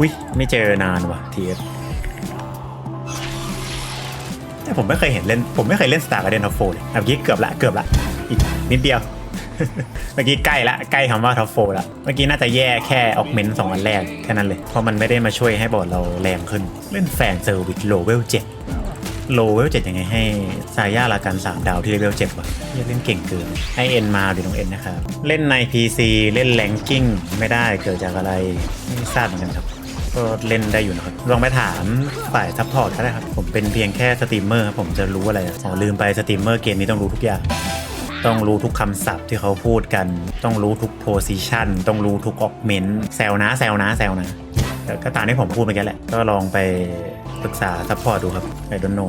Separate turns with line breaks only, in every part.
วิไม่เจอนานว่ะทีเอสแต่ผมไม่เคยเห็นเล่น ผมไม่เคยเล่น Star Garden of Four เลยเมื่อกี้เกือบละเกือบละอีกนิดเดียว เมื่อกี้ใกล้ละใกล้คำว่าท็อปโฟละเมื่อกี้น่าจะแย่แค่ออกเมนต์สองอันแรกแค่นั้นเลย เพราะมันไม่ได้มาช่วยให้บอร์ดเราแรงขึ้น เล่นแฟนเซอร์วิสโลเวลเจ็ดโลเวลเจ็ดยังไงให้ซาย่าลากันสามดาวที่เลเวลเจ็ดวะเล่นเก่งเกินให้เอ็นมาหรือน้องเอ็นนะครับ เล่นใน PC เล่นแรงกิ้งไม่ได้เกิดจากอะไร ไม่ทราบเหมือนกันครับ ก็เล่นได้อยู่นะครับ ลองไปถามฝ่ายซัพพอร์ตก็ได้ครับ ผมเป็นเพียงแค่สตรีมเมอร์ครับผมจะรู้อะไรอ๋อลืมไปสตรีมเมอร์เกมนี้ต้องรู้ทุกอย่าง ต้องรู้ทุกคำศัพท์ที่เขาพูดกัน ต้องรู้ทุกโพซิชันต้องรู้ทุกออกเมนต์แซวนะแซวนะแซวนะแต่ก็ตามที่ผมพูดไปแค่แหละ ก็ลองไปปรึกษาซัพพอร์ตดูครับไอดอนโน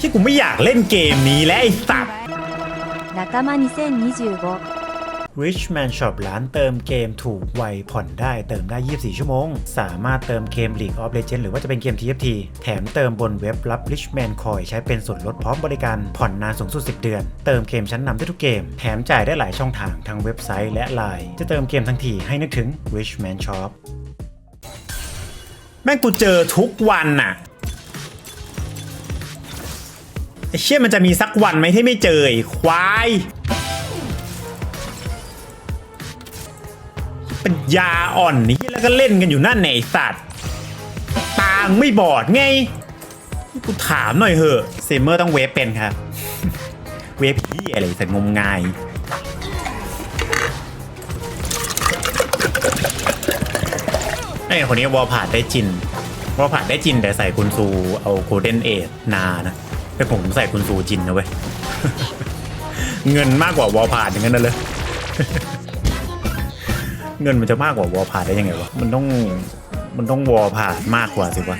ที่กูไม่อยากเล่นเกมนี้แล้วไอ้สัตว์
仲間2025
Richman Shop ร้านเติมเกมถูกไวผ่อนได้เติมได้ 24 ชั่วโมง สามารถเติมเกม League of Legends หรือว่าจะเป็นเกม TFT แถมเติมบนเว็บรับ Richman Coin ใช้เป็นส่วนลดพร้อมบริการผ่อนนานสูงสุด 10 เดือน เติมเกมชั้นนำได้ทุกเกม แถมจ่ายได้หลายช่องทางทั้งเว็บไซต์และ Line จะเติมเกมทั้งทีให้นึกถึง Richman Shop แม่งกูเจอทุกวันน่ะไอ้เชี่ยมันจะมีสักวันไหมที่ไม่เจอควาย ป็นยาอ่อนนี่แล้วก็เล่นกันอยู่นั่นไหนสัตว์ตางไม่บอดไงกูถามหน่อยเหอะเซมเมอร์ต้องเวฟเป็นครับ เวฟพี่อะไรแต่งมงายไอ้คนนี้วอลผ่านได้จินวอลผ่านได้จินแต่ใส่คุณซูเอาโคเดนเอทนานะแต่ผมใส่คุณซูจินนะเว้ย เงินมากกว่าวอลผ่านอย่างนั้นนเลย เงินมันจะมากกว่าวอลผ่านได้ยังไงวะ มันต้องมันต้องวอลผ่านมากกว่าสิวะ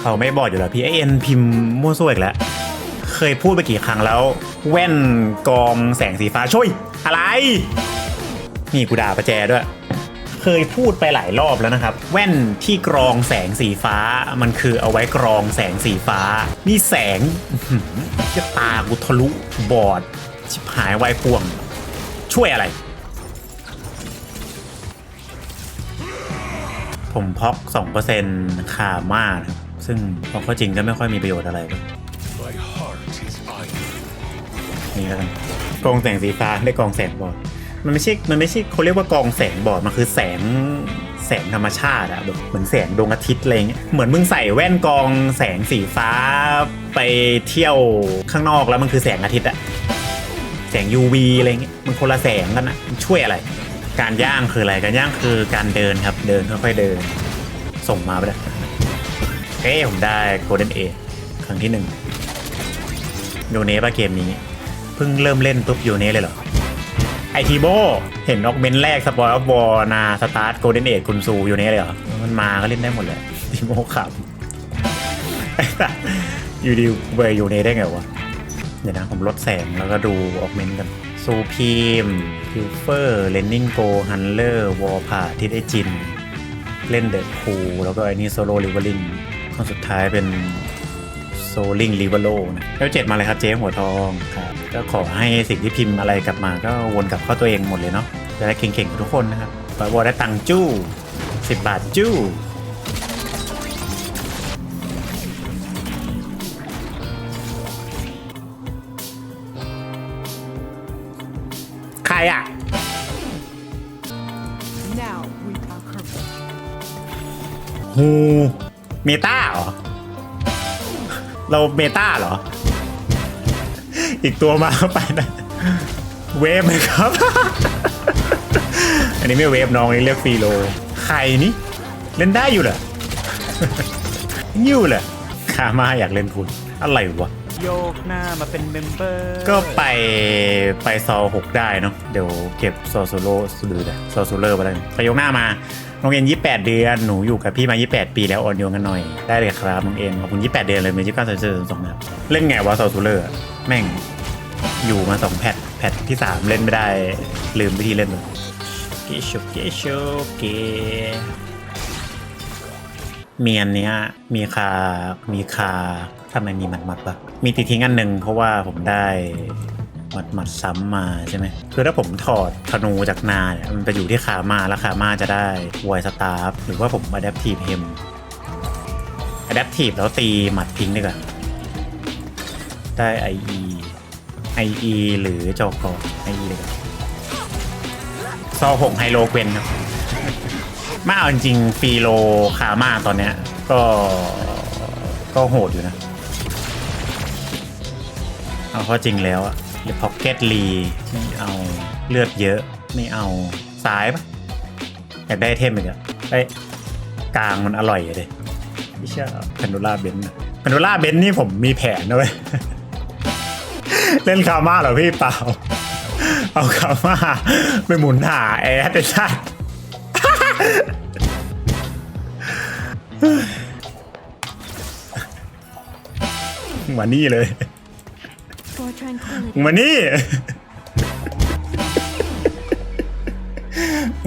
เขาไม่บอกอยู่แล้วพี่ไอเอ็นพิมพ์มั่วซั่วอีกแล้ว เคยพูดไปกี่ครั้งแล้ว แว่นกรองแสงสีฟ้าช่วยอะไร นี่กูด่าประแจด้วย เคยพูดไปหลายรอบแล้วนะครับ แว่นที่กรองแสงสีฟ้ามันคือเอาไว้กรองแสงสีฟ้า นี่แสงจะตากูทะลุบอดชิบหายไวายพวง ช่วยอะไร ผมพอก2%คาม่านะครับ ซึ่งพอเข้าจริงก็ไม่ค่อยมีประโยชน์อะไรเลยนี่แล้วกันกองแสงสีฟ้าได้กองแสงบอดมันไม่ใช่ มันไม่ใช่เขาเรียกว่ากองแสงบอดมันคือแสงแสงธรรมชาติอะแบบเหมือนแสงดวงอาทิตย์อะไรเงี้ยเหมือนมึงใส่แว่นกองแสงสีฟ้าไปเที่ยวข้างนอกแล้วมันคือแสงอาทิตย์อะ แสง UV อะไรเงี้ยมันคนละแสงกันอะมันช่วยอะไร การย่างคืออะไรการย่างคือการเดินครับเดินค่อยๆเดิน ส่งมาไปเลยเอ้ผมได้โ o ลเด้นเอครั้งที่หนึ่งโยเนป่ะเกมนี้เพิ่งเริ่มเล่นปุ๊บโยเนเลยเหรอไอทีโบเห็นออกเมนแรกสปอยออฟวอนาสตาร์ทโกลเด้นเอทคุณซูโยเนเลยเหรอ มันมาก็เล่นได้หมดเลยทีโบขับ อยู่ดีเบย์โยเนได้ไงวะ เดี๋ยวนะผมลดแสงแล้วก็ดูออกเมนกันซูพีมพิวเฟอร์เลนนิงโกฮันเลอร์วอลพาที่ได้จิน เล่นเดอะคูแล้วก็ไอ้นี่โซโลลิเวอริงคนสุดท้ายเป็นโซลิงลิเวโลนะแล้วเจ็ดมาเลยครับเจ๊หัวทองครับก็ขอให้สิ่งที่พิมพ์อะไรกลับมาก็วนกลับเข้าตัวเองหมดเลยเนาะจะได้เก่งๆทุกคนนะครับปวอได้ตังจู้สิบบาทจู้ ฮูเมตาเหรอ เราเมตาเหรอ อีกตัวมาไปนะเวฟไหมครับ อันนี้ไม่เวฟน้องนี่เรียกฟรีโล ใครนี่ เล่นได้อยู่เหรอยิ้วเหรอคามาอยากเล่นคุณ อะไรวะ
โยกหน้ามาเป็นเมมเบอร์
ก็ไปไปซอหกได้เนาะเดี๋ยวเก็บซอโซโล่ดูเลยซอโซเลอร์ไปเลยไปยกหน้ามา น้องเอ็นยี่แปดเดือนหนูอยู่กับพี่มายี่แปดปีแล้วอ่อนโยนกันหน่อยได้เลยครับน้องเอ็นขอบคุณยี่แปดเดือนเลยมียี่สิบเก้าเซนเซอร์สองนะครับเล่นไงวะซอโซเลอร์แม่งอยู่มาสองแพทแพทที่สามเล่นไม่ได้ลืมวิธีเล่นเลยเกชเกชเกเมียนเนี้ยมีคา มีคาทำไมมีหมัดหมัดปะมีตีทิ้งอันหนึ่งเพราะว่าผมได้ หมัดหมัดซ้ำมาใช่ไหมคือถ้าผมถอดธนูจากนาเนี่ยมันไปอยู่ที่ขามาแล้วขามาจะได้ไวสตาร์ฟหรือว่าผมอะแดปทีฟเฮมอะแดปทีฟแล้วตีหมัดทิ้งดีกว่าได้ IE IE หรือจอกอ IE เลยกันซอหงไฮโลเกวนครับมาเอาจริงฟีโลคามาตอนเนี้ยก็ก็โหดอยู่นะ เอาเข้าจริงแล้วอะ หรือพ็อกเก็ตลีไม่เอาเลือดเยอะ ไม่เอาซ้ายปะอยากได้เทมอีกอะไอ้ยกลางมันอร่อยอะเลยไม่เชื่อแพนโดล่าเบนแพนโดล่าเบนนี่ผมมีแผนนะเว้ยเล่นคามาเหรอพี่เปล่า เอาคามาไปหมุนหาแอดไอ้ชาติมานี่เลย
For tranquility.
มานี่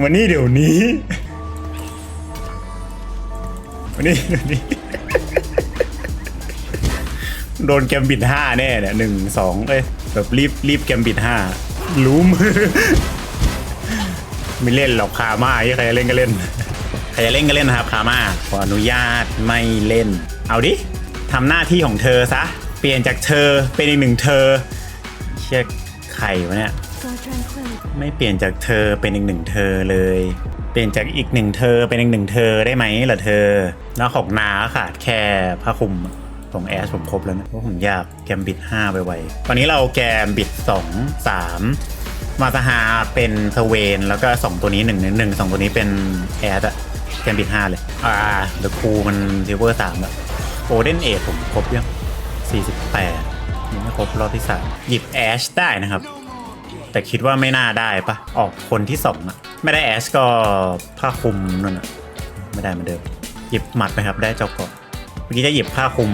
มานี่เดี๋ยวนี้มานี่เดี๋ยวนี้ โดนแกมบิดห้าแน่เนี่ยหนึ่งสองเอ้ยแบบรีบรีบแกมบิดห้ารู้มือไม่เล่นหรอกคามาใครจะเล่นก็เล่นใครจะเล่นก็เล่นนะครับคามาขออนุญาตไม่เล่น เอาดิทำหน้าที่ของเธอซะ เปลี่ยนจากเธอเป็นอีกหนึ่งเธอเชี่ยไข่วะเนี่ย ไม่เปลี่ยนจากเธอเป็นอีกหนึ่งเธอเลย เปลี่ยนจากอีกหนึ่งเธอเป็นอีกหนึ่งเธอได้ไหมล่ะเธอแล้วของนาขาดแค่ผ้าคลุมของแอสผมครบแล้วนะเพราะผมอยากแกมบิด5ไปไวตอนนี้เราแกมบิด 2 3 มาตาฮาเป็นสเวนแล้วก็ 2 ตัวนี้1นึ่งหนึ่งสองตัวนี้เป็นแอดอะแกมบิด5เลย อ่าเดอะคูมันซิลเวอร์สามอะโอเดนเอทผมครบยัง 48ยังไม่ครบรอบที่3หยิบแอชได้นะครับ แต่คิดว่าไม่น่าได้ปะออกคนที่สองอะไม่ได้แอชก็ผ้าคลุมนั่นอะไม่ได้เหมือนเดิม หยิบหมัดไหมครับได้เจ้าเกาะเมื่อกี้จะหยิบผ้าคลุม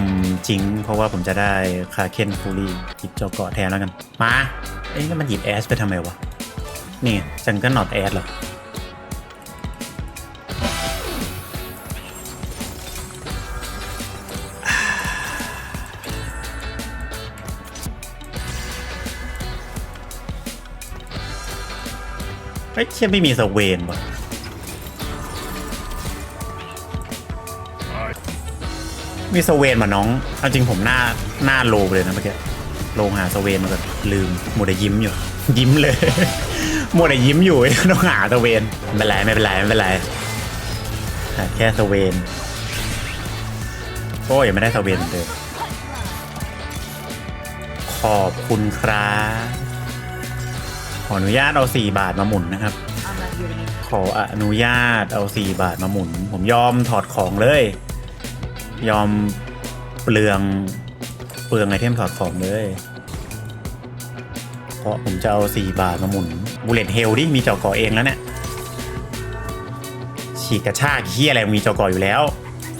จริง เพราะว่าผมจะได้คาเคนฟูรี่หยิบเจ้าเกาะแทนแล้วกัน มาเอ้ยแล้วมันหยิบแอชไปทำไมวะนี่จังก็นอตแอชเหรอ เฮ้ยเชี่ยไม่มีสเวนว่ะมีสเวนมาน้องเอาจริงผมหน้าหน้าโลเลยนะเมื่อกี้โลหาสเวนมาก่อนลืมมัวแต่ยิ้มอยู่ ยิ้มเลยมัวแต่ยิ้มอยู่ต้องหาสเวนไม่เป็นไรไม่เป็นไรไม่เป็นไรหาแค่สเวนโอ้ยังไม่ได้สเวนเหมือนเดิมขอบคุณครับ ขออนุญาตเอา 4 บาทมาหมุนนะครับ
I'm not hearing it
ขออนุญาตเอา 4 บาทมาหมุน ผมยอมถอดของเลย ยอมเปลืองเปลืองไอเทมถอดของเลย เพราะผมจะเอา 4 บาทมาหมุนบูเลตเฮลดิมีเจอกอเองแล้วเนี่ยฉีกกระชากเฮียอะไรมีเจอกออยู่แล้ว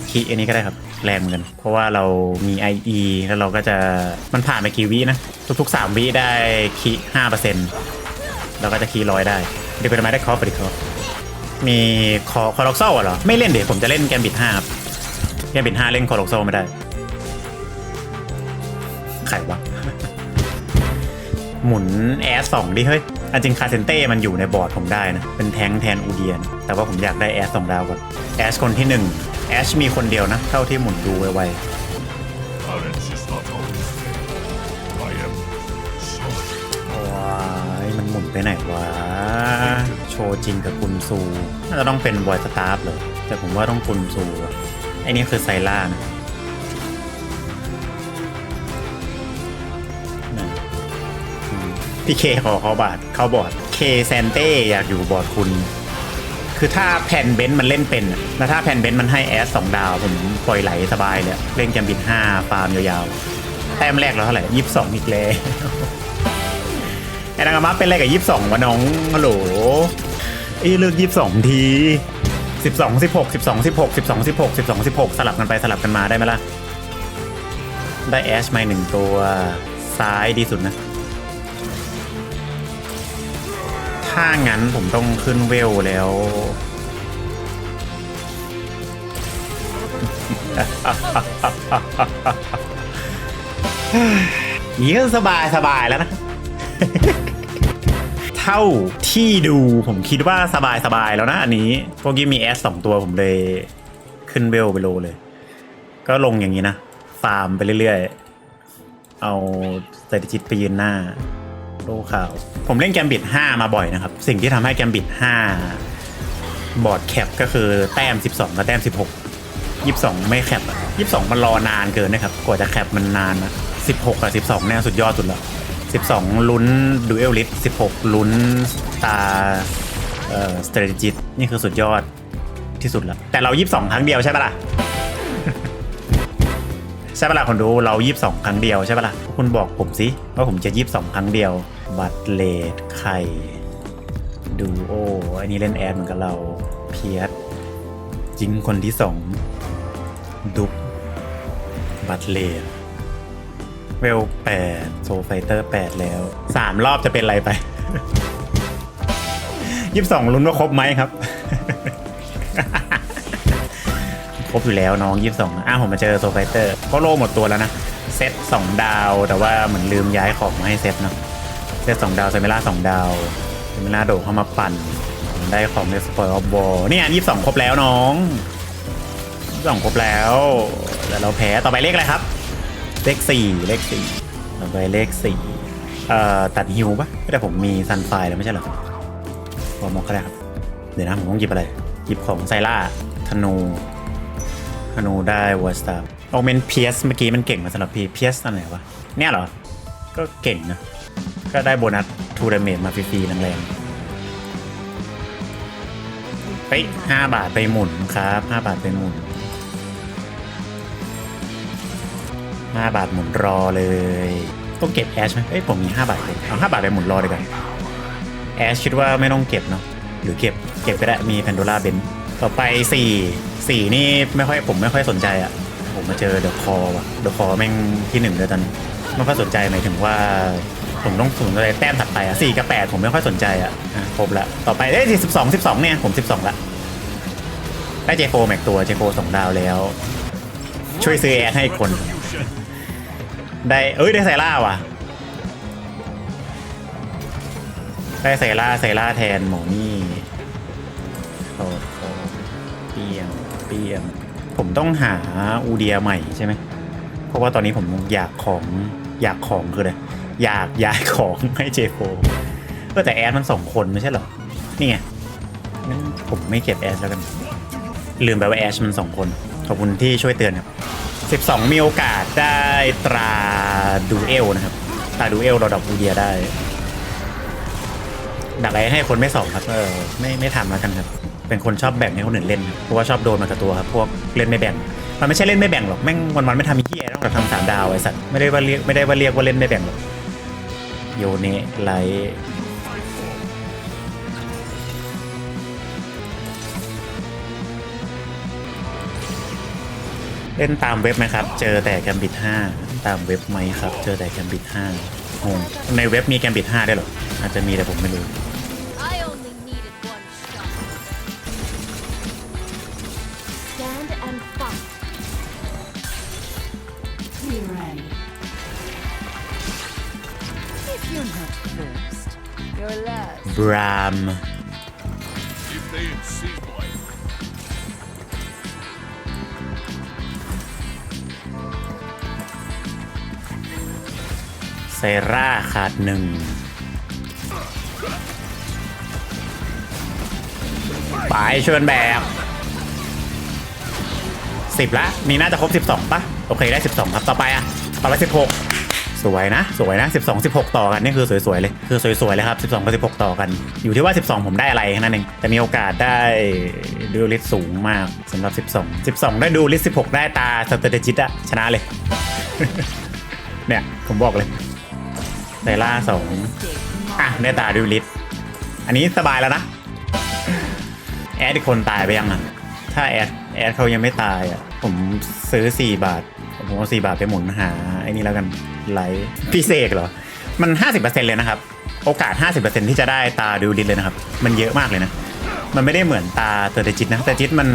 คีอันนี้ก็ได้ครับแรงเหมือนกัน เพราะว่าเรามี IE แล้วเราก็จะมันผ่านไปกี่วินะ ทุกๆ 3 วิได้คีห้าเปอร์ เราก็จะคีร้อยได้เดี๋ยวเป็นไม้ได้คอร์ฟดิคอร์มีคอคอร์ล็อกเซลเหรอ ไม่เล่นเดี๋ยวผมจะเล่นแกมบิดห้าครับแกมบิดห้าเล่นคอร์ล็อกเซลไม่ได้ใครวะ หมุนแอสสองดิเฮ้ยอันจริงคาเซนเต้มันอยู่ในบอร์ดผมได้นะ เป็นแทงแทนอูเดียน แต่ว่าผมอยากได้แอสสองดาวก่อนแอสคนที่หนึ่งแอชมีคนเดียวนะ เท่าที่หมุนดูไว จริงกับกุนซูน่าจะต้องเป็นบอยสตาร์ฟเลย แต่ผมว่าต้องกุนซูอะไอ้นี่คือไซล่านะนะอืมพี่เคขอเขาบาทเข้าบอร์ดเคแซนเต้อยากอยู่บอร์ดคุณ คือถ้าแผ่นเบนซ์มันเล่นเป็นอะแล้วถ้าแผ่นเบนซ์มันให้แอสสองดาว ผมปล่อยไหลสบายเลยเล่นแกมบินห้าฟาร์มยาวๆแต้มแรกแล้วเท่าไหร่ยี่สิบสองอีกแล้วไอ้นางมาเป็นอะไรกับยี่สิบสองวะน้องฮัลโหล อ้เลือกยี่สิบสองทีสิบสองสิบหกสิบสองสิบหกสิบสองสิบหกสิบสองสิบหกสลับกันไปสลับกันมาได้ไหมล่ะ ได้แอชมาหนึ่งตัวซ้ายดีสุดนะ ถ้างั้นผมต้องขึ้นเวลแล้วนี่ก็สบายสบายแล้วนะ เท่าที่ดูผมคิดว่าสบายสบายๆแล้วนะอันนี้พวกกี้มีแอสสองตัวผมเลยขึ้นเวลไปโลเลย ก็ลงอย่างนี้นะ ฟาร์มไปเรื่อยๆ เอาสถิติไปยืนหน้าโลข่าว ผมเล่นแกมบิด5มาบ่อยนะครับ สิ่งที่ทำให้แกมบิด5บอร์ดแคปก็คือแต้ม 12 กับแต้ม 16 22 ไม่แคปอะ22 มันรอนานเกินนะครับ กว่าจะแคปมันนานนะ16 กับ 12เนี่ยสุดยอดสุดแล้ว 12 ลุ้นดูเอลลิส16 ลุ้นตาเอ่อสเตรจิตนี่คือสุดยอดที่สุดแล้ว แต่เรา 22 ครั้งเดียวใช่ปะล่ะ ใช่ปะล่ะคนดูเรา 22 ครั้งเดียวใช่ปะล่ะคุณบอกผมสิว่าผมจะ 22 ครั้งเดียว บัตเลดไข่ดูโออันนี้เล่นแอดเหมือนกับเราเพียสจิงคนที่สองดุกบัตเลด เวลแปดโซไฟเตอร์แปดแล้วสามรอบจะเป็นอะไรไปยี่สิบสองลุ้นว่าครบไหมครับ ครบอยู่แล้วน้องยี่สิบสองอะผมมาเจอโซไฟเตอร์ก็โลหมดตัวแล้วนะ เซตสองดาว แต่ว่าเหมือนลืมย้ายของมาให้เซตเนาะ เซตสองดาวเซมิล่าสองดาวเซมิล่าโดดเข้ามาปั่น ผมได้ของในสปอยล์ออฟบอลเนี่ยยี่สิบสองครบแล้วน้องยี่สิบสองครบแล้ว แต่เราแพ้ ต่อไปเลขอะไรครับ เลขสี่เลขสี่ต่อไปเลขสี่เอ่อตัดฮิวปะแต่ผมมีซันไฟแล้วไม่ใช่เหรอพอมอกก็ได้ครับ เดี๋ยวนะผมต้องหยิบอะไร หยิบของไซล่าธนูธนูได้วอร์สตาร์โอเมนเพียสเมื่อกี้มันเก่งมาสำหรับพี่เพียสอันไหนวะเนี่ยเหรอ ก็เก่งนะ ก็ได้โบนัสทูดเมจมาฟรีๆแรงๆเฮ้ยห้าบาทไปหมุนครับห้าบาทไปหมุน ห้าบาทหมุนรอเลยต้องเก็บแอชไหมเอ้ยผมมีห้าบาทเลยเอาห้าบาทไปหมุนรอดีกว่าแอชคิดว่าไม่ต้องเก็บเนาะหรือเก็บเก็บก็ได้มีแพนโดล่าเบนต่อไปสี่สี่นี่ไม่ค่อยผมไม่ค่อยสนใจอะ่ะผมมาเจอเดอะคอว่ะเดอะคอแม่งที่หนึ่งเลยตอนนี้ไม่ค่อยสนใจหมายถึงว่าผมต้องสนใจแต้มถัดไปอะสี่กับแปดผมไม่ค่อยสนใจอะอะครบละต่อไปเอ้ยสิบสองสิบสองเนี่ยผมสิบสองละได้เจโฟแม็กตัวเจโฟสองดาวแล้ว ช่วยซื้อแอดให้อีกคน ได้เอ้ยได้ไซล่าว่ะ ได้ไซล่าไซล่าแทนหมอนี่โคตโตเปียงเปียงผมต้องหาอูเดียใหม่ใช่ไหม เพราะว่าตอนนี้ผมอยากของอยากของคืออะไรอยากย้ายของให้เจโฟเออแต่แอดมันสองคนไม่ใช่เหรอ นี่ไงงั้นผมไม่เก็บแอดแล้วกัน ลืมไปว่าแอชมันสองคน ขอบคุณที่ช่วยเตือนครับ 12 มีโอกาสได้ตราดูเอลนะครับ ตราดูเอลเราดับอูเดียได้ ดักอะไรให้คนไม่สองครับ เออ ไม่ไม่ทำแล้วกันครับ เป็นคนชอบแบ่งให้คนอื่นเล่นครับเพราะว่าชอบโดนมากับตัวครับ พวกเล่นไม่แบ่ง มันไม่ใช่เล่นไม่แบ่งหรอก แม่งวันวันไม่ทำมีเหี้ยต้องแบบทำสามดาวไอ้สัตว์ ไม่ได้ว่าเรียกไม่ได้ว่าเรียกว่าเล่นไม่แบ่งหรอก โยเนไลท์ เล่นตามเว็บไหมครับ เจอแต่แกมบิด5ตามเว็บไหมครับ เจอแต่แกมบิด5งงในเว็บมีแกมบิด5ได้วยเหรอ อาจจะมีแต่ผมไม่รู้
I only needed one
ร่าขาดหนึ่งไปชวนแบบสิบละนี่น่าจะครบ12ปะโอเคได้12ครับต่อไปอะต่อไป16สวยนะ สวยนะ12 16ต่อกัน นี่คือสวยๆเลย คือสวยๆเลยครับ12กับ16ต่อกัน อยู่ที่ว่า12ผมได้อะไรแค่นั้นเองแต่มีโอกาสได้ดูลิสสูงมากสำหรับ12 12ได้ดูลิส16ได้ตาสเตเตจิตอะชนะเลย เนี่ย ผมบอกเลย ไซล่าสองอะได้ตาดูลิสอันนี้สบายแล้วนะ แอดอีกคนตายไปยังอะ ถ้าแอดแอดเขายังไม่ตายอะ ผมซื้อ 4 บาท ผมเอา4บาทไปหมุนหาไอ้นี่แล้วกันไลท์พิเศษเหรอ มัน 50%เลยนะครับ โอกาส 50%ที่จะได้ตาดูลิสเลยนะครับ มันเยอะมากเลยนะ มันไม่ได้เหมือนตาเตอร์เตจิตนะแต่จิตมัน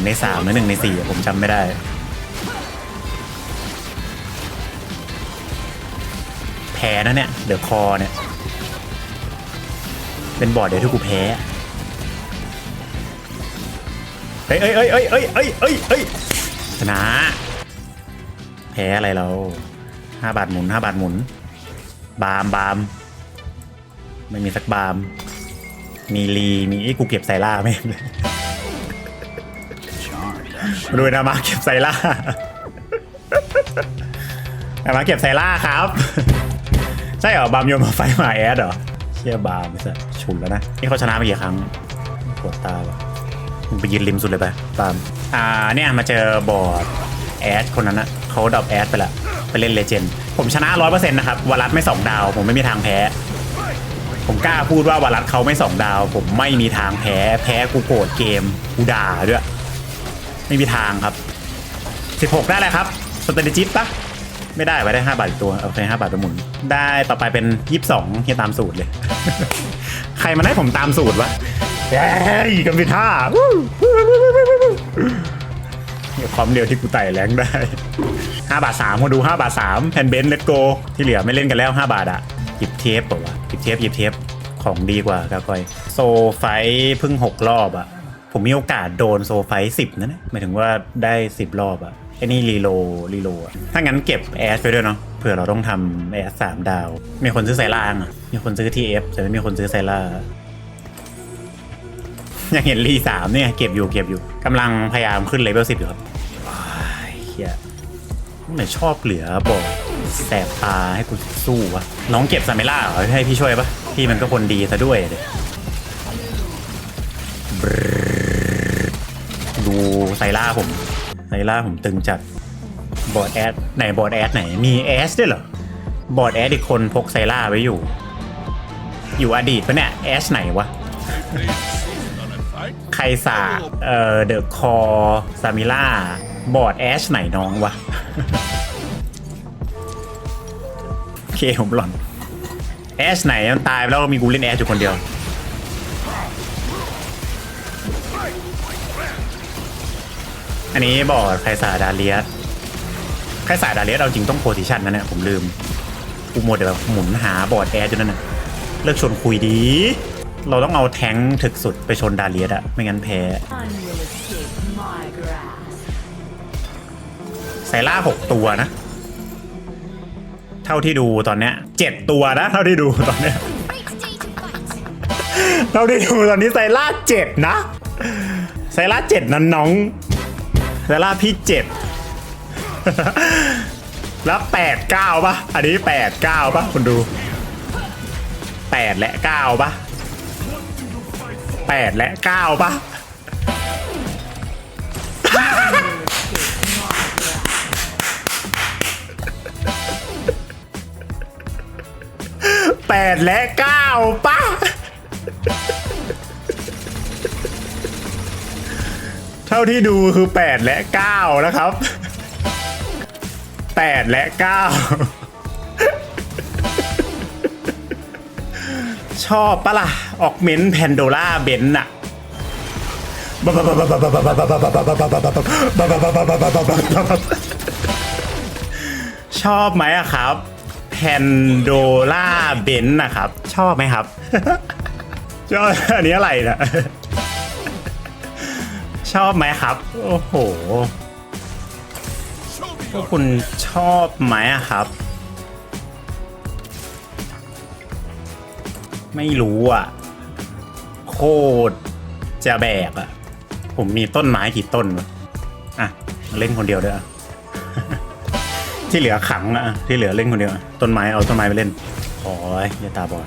1 ใน3หรือ1ใน4ผมจำไม่ได้ แพ้นะเนี่ย เดอะคอเนี่ย เป็นบอร์ดเดี๋ยวที่กูแพ้เอ้ยเอ้ยเอ้ยเอ้ยเอ้ยเอ้ยเอ้ยเอ้ยชนะ แพ้อะไรเราห้าบาทหมุนห้าบาทหมุน บามบามไม่มีสักบาม มีลี มีไอ้กูเก็บไซล่าไม่เห็นเลยมาดูนะมาเก็บไซล่าเอามาเก็บไซล่าครับ ใช่เหรอบามโยนมาไฟมาแอดเหรอเชี่ยบามไม่ใช่ฉุนแล้วนะ นี่เขาชนะไปกี่ครั้งปวดตาว่ะมึงไปยืนริมสุดเลยไปบามอ่าเนี่ยมาเจอบอร์ดแอดคนนั้นนะเขาดรอปแอดไปละไปเล่นเลเจนด์ผมชนะร้อยเปอร์เซ็นต์นะครับวารัสไม่สองดาว ผมไม่มีทางแพ้ ผมกล้าพูดว่าวารัสเขาไม่สองดาว ผมไม่มีทางแพ้ แพ้กูโกรธเกมกูด่าด้วย ไม่มีทางครับ 16 ได้เลยครับสเตติจิตปะ ไม่ได้ไปได้5บาทอีกตัวโอเค5บาทไปหมุน ได้ต่อไปเป็น22เฮียตามสูตรเลย ใครมาให้ผมตามสูตรวะเย้ยกันไปท่าเนี่ยความเร็วที่กูไต่แรงได้ 5 บาท3มาดู 5 บาท3แผ่นเบนเลตโก ที่เหลือไม่เล่นกันแล้ว 5 บาทอะหยิบเทปเปล่าวะหยิบเทปหยิบเทปของดีกว่ากากอย โซไฟเพิ่ง 6 รอบอะผมมีโอกาสโดนโซไฟ10นั่นนะหมายถึงว่าได้ 10 รอบอะ ไอ้นี่รีโลรีโลอะถ้างั้นเก็บแอสไปด้วยเนาะเผื่อเราต้องทำแอสสามดาว มีคนซื้อไซล่าอะมีคนซื้อทีเอฟแต่ไม่มีคนซื้อไซล่ายังเห็นรีสามเนี่ยเก็บอยู่เก็บอยู่กำลังพยายามขึ้นเลเวลสิบอยู่ครับว้ายเฮียทำไมชอบเหลือบอกแสบตาให้กูสู้วะน้องเก็บซาเมล่าเหรอให้พี่ช่วยปะพี่มันก็คนดีซะด้วยเลยบรรดูไซล่าผม ไซล่าผมตึงจัดบอร์ดแอดไหนบอร์ดแอดไหนมีแอสด้วยเหรอบอร์ดแอดอีกคนพกไซล่าไว้อยู่ อยู่อดีตปะเนี่ยแอสไหนวะไคซาเอ่อเดอะคอซามิล่าบอร์ดแอชไหนน้องวะโอเคผมหล่อนแอชไหนมันตายแล้วมีกูเล่นแอชอยู่คนเดียว อันนี้บอร์ดไคซาดาเลียสไคซาดาเลียสเอาจริงต้องโพซิชันนะเนี่ยผมลืมกูหมดแบบหมุนหาบอร์ดแอร์จนนั่นน่ะเลิกชวนคุยดี เราต้องเอาแท้งถึกสุดไปชนดาเลียสอะไม่งั้นแพ้ไซล่าหกตัวนะ เท่าที่ดูตอนเนี้ยเจ็ดตัวนะ เท่าที่ดูตอนเนี้ยเท่าที่ดูตอนนี้ไซล่าเจ็ดนะไซล่าเจ็ดนั้นน้อง ไซล่าพี่เจ็ดแล้วแปดเก้าปะอันนี้แปดเก้าปะคุณดูแปดและเก้าปะแปดและเก้าปะแปดและเก้าปะ เท่าที่ดูคือ 8 และ 9 นะครับ 8 และ 9 ชอบปะล่ะ ออกเมนแพนโดล่าเบนอะชอบไหมอะครับแพนโดล่าเบนนะครับ ชอบไหมครับ ชอบอันนี้อะไรนะ ชอบไหมครับ โอ้โหพวกคุณชอบไหมครับ ไม่รู้อะ โคตรจะแบกอะ ผมมีต้นไม้กี่ต้นวะอะ เล่นคนเดียวด้วยอะที่เหลือขังอะ ที่เหลือเล่นคนเดียว ต้นไม้เอาต้นไม้ไปเล่นโอ้ยอย่าตาบอด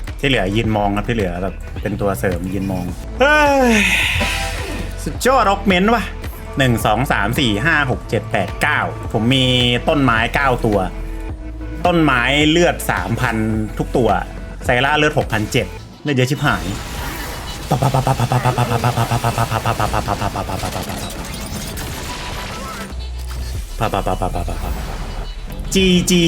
ที่เหลือยืนมองครับที่เหลือแบบเป็นตัวเสริมยืนมองเฮ้ยสุดยอดออกเมนต์ว่ะหนึ่งสองสามสี่ห้าหกเจ็ดแปดเก้าผมมีต้นไม้เก้าตัว ต้นไม้เลือดสามพันทุกตัวไซร่าเลือดหกพันเจ็ดเลือดเยอะชิบหายจีจี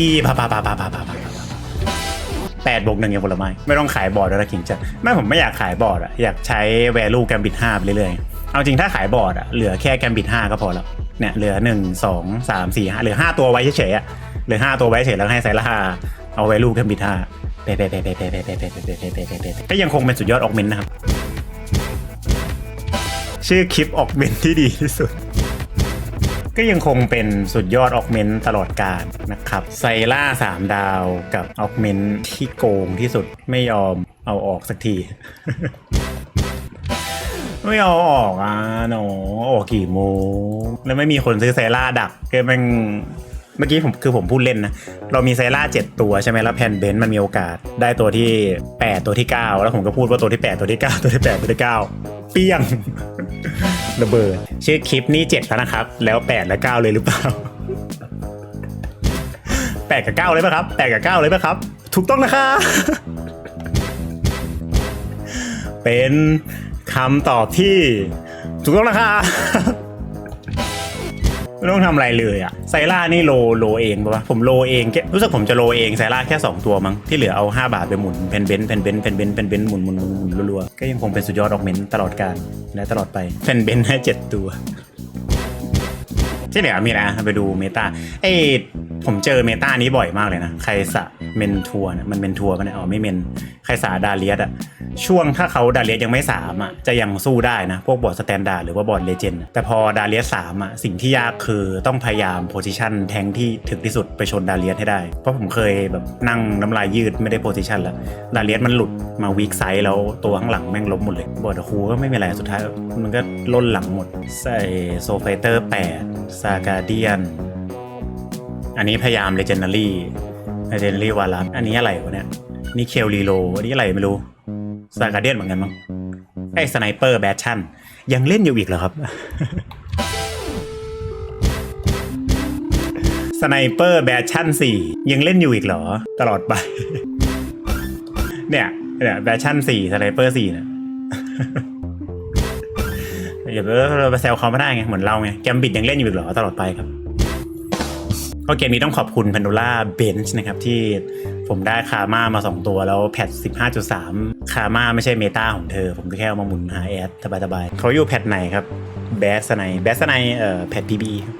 แปดบวกหนึ่งอย่างผลไม้ไม่ต้องขายบอร์ดแล้วนะขิงจัดไม่ผมไม่อยากขายบอร์ดอะอยากใช้แวลูแกมบิดห้าไปเรื่อยๆ เอาจริงถ้าขายบอร์ดอะเหลือแค่แกมบิดห้าก็พอแล้วเนี่ยเหลือหนึ่งสองสามสี่ห้าเหลือห้าตัวไว้เฉยๆอะเหลือห้าตัวไว้เฉยแล้วให้ไซส์ละห้าเอาแวลูแกมบิดห้าเป๊ะเป๊ะเป๊ะเป๊ะเป๊ะเป๊ะเป๊ะเป๊ะเป๊ะเป๊ะเป๊ะเป๊ะเป๊ะเป๊ะก็ยังคงเป็นสุดยอดออกเมนนะครับชื่อคลิปออกเมนที่ดีที่สุด ก็ยังคงเป็นสุดยอดออกเมนตลอดกาลนะครับ ไซล่าสามดาวกับออกเมนที่โกงที่สุดไม่ยอมเอาออกสักที ไม่เอาออกอะหนอออกกี่โมงแล้วไม่มีคนซื้อไซล่าดักก็แมันเมื่อกี้ผมคือผมพูดเล่นนะ เรามีไซล่าเจ็ดตัวใช่ไหมแล้วแผ่นเบนซ์มันมีโอกาส ได้ตัวที่ 8 ตัวที่ 9 แล้วผมก็พูดว่าตัวที่ 8 ตัวที่ 9 ตัวที่ 8 ตัวที่ 9 เปี้ยง ระเบิด ชื่อคลิปนี้7แล้วนะครับ แล้วแปดและเก้าเลยหรือเปล่าแปดกับเก้าเลยไหมครับแปดกับเก้าเลยไหมครับ ถูกต้องนะครับเป็นคำตอบที่ ถูกต้องนะครับ ไม่ต้องทำอะไรเลยอะไซล่านี่โลโลเองปะวะผมโลเองแค่รู้สึกผมจะโลเองไซล่าแค่ 2 ตัวมั้งที่เหลือเอา 5 บาทไปหมุนเพนเบนเพนเบนเพนเบนเพนเบนหมุนหมุนหมุนหมุนรัวๆก็ยังคงเป็นสุดยอดออกเมนตลอดการและตลอดไปเพนเบนให้7ตัว ที่เหลือมีอะไปดูเมตาเอ้ผมเจอเมตานี้บ่อยมากเลยนะ ใครสะเมนทัวร์เนี่ยมันเมนทัวร์มันยอ๋อไม่เมน ใครสาดาเลียสอะ ช่วงถ้าเขาดาเลียสยังไม่สามอะจะยังสู้ได้นะ พวกบอร์ดสแตนดาร์ดหรือว่าบอร์ดเลเจนด์แต่พอดาเลียสสามอะสิ่งที่ยากคือต้องพยายามโพซิชันแทงที่ถึงที่สุดไปชนดาเลียสให้ได้ เพราะผมเคยแบบนั่งน้ำลายยืดไม่ได้โพซิชันแล้วดาเลียสมันหลุดมาวีคไซส์แล้วตัวข้างหลังแม่งล้มหมดเลยบอร์ดคูก็ไม่มีอะไรสุดท้ายมันก็ล่นหลังหมดใส่โซไฟเตอร์8ซากาเดียนอันนี้พยายาม Legendary Legendary วาลัสอันนี้อะไรวะเนี่ยนี่เคลรีโลอันนี้อะไรไม่รู้ ซากาเดียนเหมือนกันมั้งไอ้สไนเปอร์แบทชั่น ยังเล่นอยู่อีกเหรอครับสไนเปอร์แบทชั่นสี่ยังเล่นอยู่อีกเหรอ ตลอดไป เนี่ยเนี่ยแบทชั่นสี่สไนเปอร์สี่นี่ยอย่าไปเราไปแซวเขาไม่ได้ไง เหมือนเราไง แกมบิดยังเล่นอยู่อีกเหรอ ตลอดไปครับก็เกมนี้ต้องขอบคุณ Pandora Bench นะครับ ที่ ผมได้คาม่ามา 2 ตัวแล้วแพท15.3 คาม่าไม่ใช่เมตาของเธอ ผมก็แค่เอามาหมุนหาแอดสบายๆเขาอยู่แพทไหนครับ แบสไนแบสไนเอ่อแพท PB ครับ